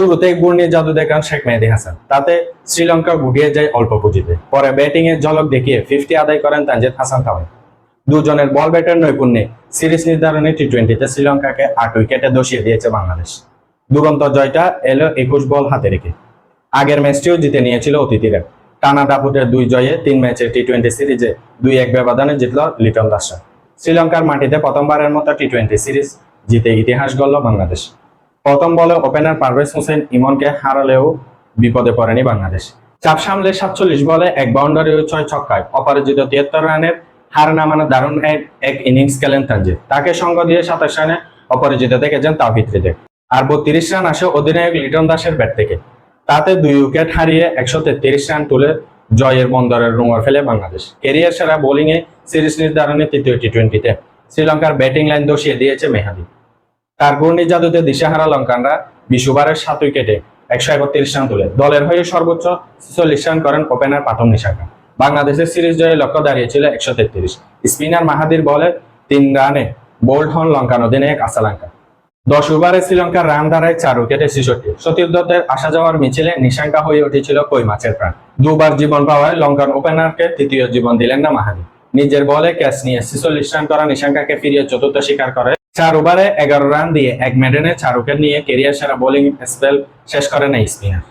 শুরুতেই ঘূর্ণি জাদু দেখান শেখ মেহেদি হাসান। তাতে শ্রীলঙ্কা গুটিয়ে যায় অল্প পুঁজিতে। পরে ব্যাটিং এর ঝলক দেখিয়ে ফিফটি আদায় করেন তানজিদ হাসান তামিম দুজনের বল ব্যাটের নৈপুণ্যে সিরিজ নির্ধারণে টি টোয়েন্টিতে শ্রীলঙ্কাকে আট উইকেটে দোষিয়ে দিয়েছে বাংলাদেশ। দুরন্ত জয়টা এলো একুশ বল হাতে রেখে। আগের ম্যাচটিও জিতে নিয়েছিল অতিথিরা। টানা দাপুটের দুই জয়ে তিন ম্যাচের টি টোয়েন্টি সিরিজে দুই এক ব্যবধানে জিতল লিটন দাসরা। শ্রীলঙ্কার মাটিতে প্রথমবারের মতো টি টোয়েন্টি সিরিজ জিতে ইতিহাস গড়ল বাংলাদেশ। প্রথম বলে ওপেনার পারভেজ হোসেন ইমনকে হারালেও বিপদে পড়েনি বাংলাদেশ। চাপ সামলে সাতচল্লিশ বলে এক বাউন্ডারি ও ছয় ছক্কায় অপরাজিত তিয়াত্তর রানের হার নামানো দারুণ এক ইনিংস খেলেন তানজিদ। তাকে সঙ্গ দিয়ে সাতাশ রানে অপরাজিত দেখেছেন তাওহিদ হৃদয় আর বত্রিশ রান আসে অধিনায়ক লিটন দাসের ব্যাট থেকে। তাতে দুই উইকেট হারিয়ে একশো তেত্রিশ রান তুলে জয়ের বন্দরের রুমার ফেলে বাংলাদেশ। কেরিয়ার সেরা বোলিংয়ে সিরিজ নির্ধারণে তৃতীয় টি টোয়েন্টিতে শ্রীলঙ্কার ব্যাটিং লাইন দোষিয়ে দিয়েছে মেহাদি। তার ঘূর্ণি জাদুতে দিশেহারা লঙ্কানরা বিশ ওভারের সাত উইকেটে একশো একত্রিশ রান তুলে। দলের হয়ে সর্বোচ্চ ছেচল্লিশ রান করেন ওপেনার পাথম নিশাকা। বাংলাদেশের সিরিজ জয়ে লক্ষ্য দাঁড়িয়েছিল একশো তেত্রিশ। স্পিনার মাহাদির বলে তিন রানে বোল্ড হন লঙ্কান অধিনায়ক আসালাঙ্কা। দশ ওভারে শ্রীলঙ্কার রান দাঁড়ায় চার উইকেটে ছেষট্টি। সতীর্থদের আসা যাওয়ার মিছিলে নিশাঙ্কা হয়ে উঠেছিল কই মাছের প্রাণ। দুবার জীবন পাওয়ায় লঙ্কান ওপেনারকে তৃতীয় জীবন দিলেন না মাহাদি। নিজের বলে ক্যাচ নিয়ে ছেচল্লিশ রান করা নিশাঙ্কাকে ফিরিয়ে চতুর্থ শিকার করে চার ওভারে এগারো রান দিয়ে এক মেডেনে চার উইকেট নিয়ে কেরিয়ার সেরা বোলিং স্পেল শেষ করেন এই স্পিনার।